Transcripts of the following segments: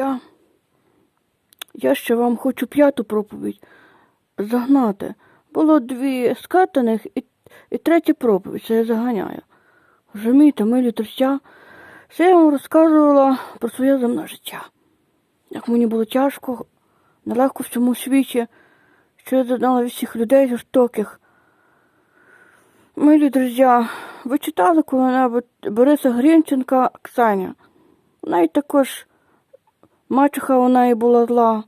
Я, я ще вам хочу п'яту проповідь загнати. Було дві скатаних і, і третя проповідь, це я заганяю. Розумієте, милі друзі, це я вам розказувала про своє земне життя. Як мені було тяжко, нелегко в цьому світі, що я зазнала всіх людей жорстоких. Милі друзі, ви читали коли-небудь Бориса Грінченка Оксаня? В неї також мачеха у неї була зла.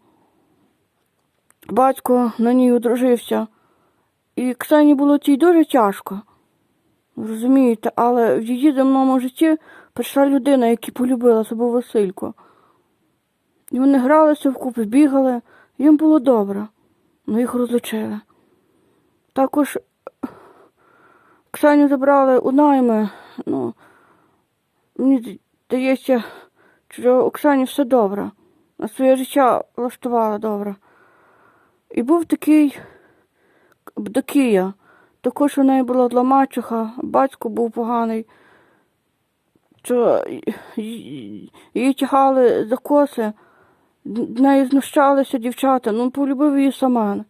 Батько на ній одружився. І Ксені було цій дуже тяжко. Розумієте, але в її земному житті прийшла людина, яку полюбила, був Василько. І вони гралися вкупи, бігали, їм було добре, але їх розлучили. Також Ксеню забрали у найми. Ну, мені здається, що Оксані все добре. На своє життя влаштувала добре. І був такий Бдокія. Також у неї була зла батько був поганий, що її тягали за коси, з неї знущалися дівчата, ну полюбив її сама.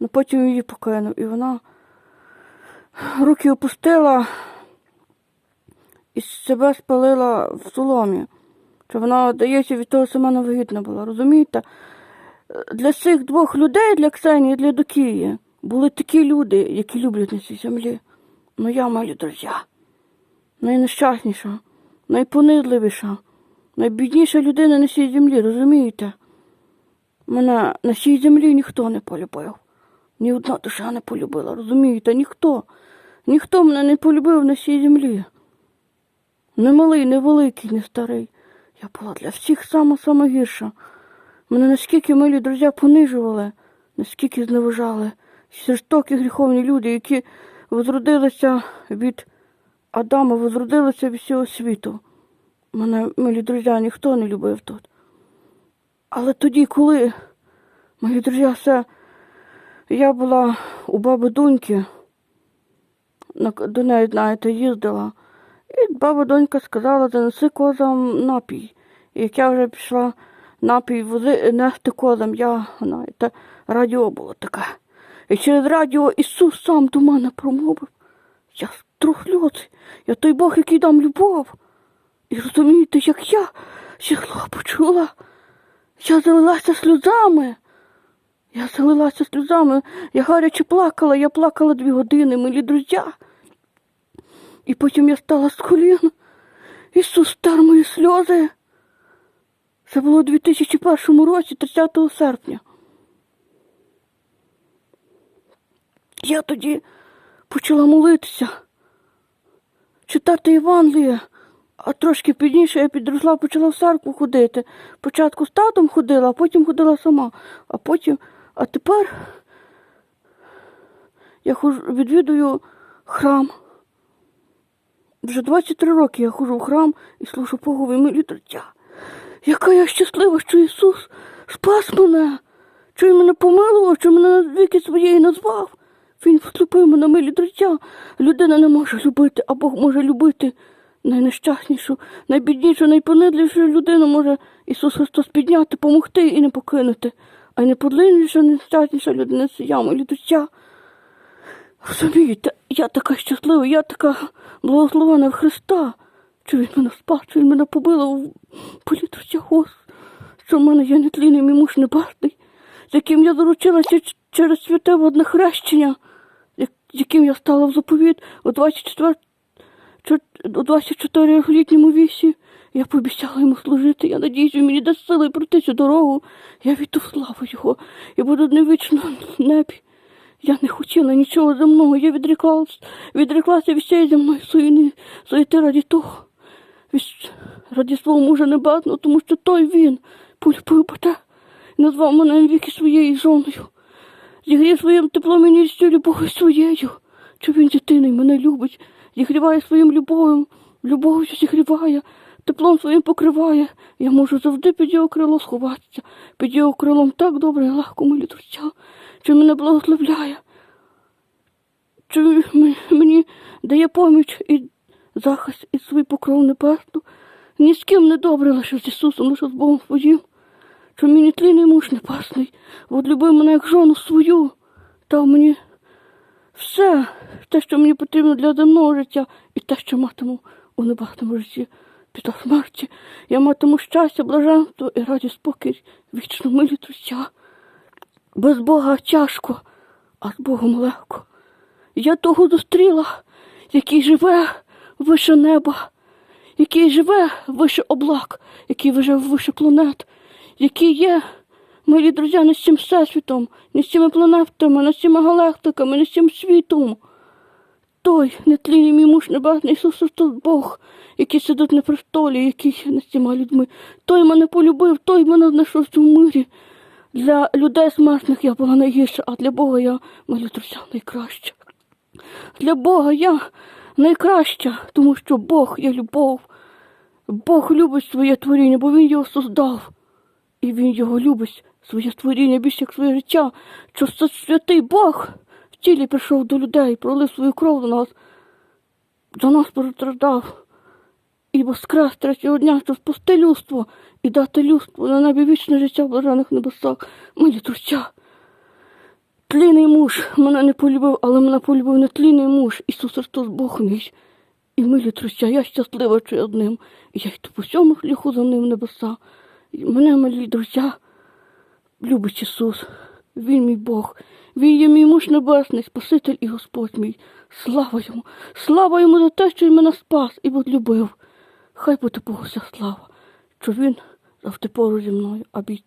Ну потім її покинув. І вона руки опустила і себе спалила в соломі. Що вона, здається, від того сама невигідна була. Розумієте? Для цих двох людей, для Ксенії і для Докії, були такі люди, які люблять на цій землі. Ну я малі друзі. Найнещасніша, найпонидливіша, найбідніша людина на цій землі, розумієте? Мене на цій землі ніхто не полюбив. Ні одна душа не полюбила, розумієте? Ніхто. Ніхто мене не полюбив на цій землі. Не малий, не великий, не старий. Я була для всіх сама сама гірша. Мене наскільки милі друзі понижували, наскільки зневажали жорстокі гріховні люди, які возродилися від Адама, возродилися від всього світу. Мене, милі друзі, ніхто не любив тут. Але тоді, коли, мої друзі, все, я була у баби Доньки, до неї, знаєте, їздила. І баба донька сказала, занеси козам напій. Як я вже пішла напій вози, нести козам, я, знаєте, радіо було таке. І через радіо Ісус сам до мене промовив. Я трухльоций, я той Бог, який дам любов. І розумієте, як я сіхла почула, я залилася сльозами. Я залилася сльозами, я гаряче плакала, я плакала дві години, милі друзі. І потім я стала з колін. Ісус стар мої сльози. Це було у 2001 році, 30 серпня. Я тоді почала молитися, читати Євангеліє, а трошки пізніше я підросла, почала в церкву ходити. Спочатку з татом ходила, а потім ходила сама. А потім, а тепер я ходжу, відвідую храм. Вже 23 роки я ходжу в храм і служу Богові друзя. Яка я щаслива, що Ісус спас мене, що Він мене помилував, що мене віки своєї назвав. Він вступив мене, милі друзя. Людина не може любити, а Бог може любити найнещаснішу, найбіднішу, найпонидливішу людину може Ісус Христос підняти, помогти і не покинути. А й найподлинніша, нещасніша людина це я, милі друзя. Розумієте, я така щаслива, я така благословена в Христа, що він мене спас, що він мене побило в політрусі гос, що в мене є нетлінний мій муж небесний, з яким я заручилася через святе водне хрещення, яким я стала в заповіт у 24 чо- у 24-літньому віці. Я пообіцяла йому служити. Я надіюсь, він мені дасть сили пройти цю дорогу. Я війду в славу його і буду не в небі. Я не хотіла нічого земного, я відреклась, відреклася від цієї земної суєти раді того, раді свого мужа небесного, тому що той він полюбив мене і назвав мене віки своєю жоною. Зігрів своїм теплом і ніччю любов'ю своєю, що він дитиною мене любить, зігріває своїм любов'ю, любов'ю зігріває, теплом своїм покриває. Я можу завжди під його крило сховатися, під його крилом так добре і легко милі друзі, що мене благословляє, що мені дає поміч і захист і свій покров небесну, ні з ким не добре, лише з Ісусом, лише з Богом своїм. Що мені тлінний муж непасний, от любив мене як жону свою, дав мені все, те, що мені потрібно для земного життя, і те, що матиму у небагатому житті після смерті. Я матиму щастя, блаженство і радість спокій, вічну милість життя. Без Бога тяжко, а з Богом легко. Я того зустріла, який живе вище неба, який живе вище облак, який живе вище планет, який є, мої друзі, не з цим всесвітом, не з цими планетами, не з цими галактиками, не з цим світом. Той нетлінний мій муж небесний Ісус Христос Бог, який сидить на престолі, який не з цими людьми. Той мене полюбив, той мене знайшов в цьому мирі. Для людей смертних я була найгірша, а для Бога я, мої друзі, найкраща. Для Бога я найкраща, тому що Бог є любов. Бог любить своє творіння, бо Він його создав. І Він його любить, своє створіння більше як своє життя, що це святий Бог в тілі прийшов до людей, пролив свою кров до нас, за нас постраждав. І воскрес третього дня, щоб спасти людство і дати людству на небі вічне життя в блажених небесах. Милі друзі, тлінний муж мене не полюбив, але мене полюбив не тлінний муж, Ісус Христос Бог мій. І милі друзі, я щаслива, що я і я йду по всьому шляху за ним небеса. І мене, милі друзі, любить Ісус. Він мій Бог. Він є мій муж небесний, Спаситель і Господь мій. Слава йому! Слава йому за те, що він мене спас і відлюбив. Хай буде Богу вся слава, що він завжди поруч зі мною, а бій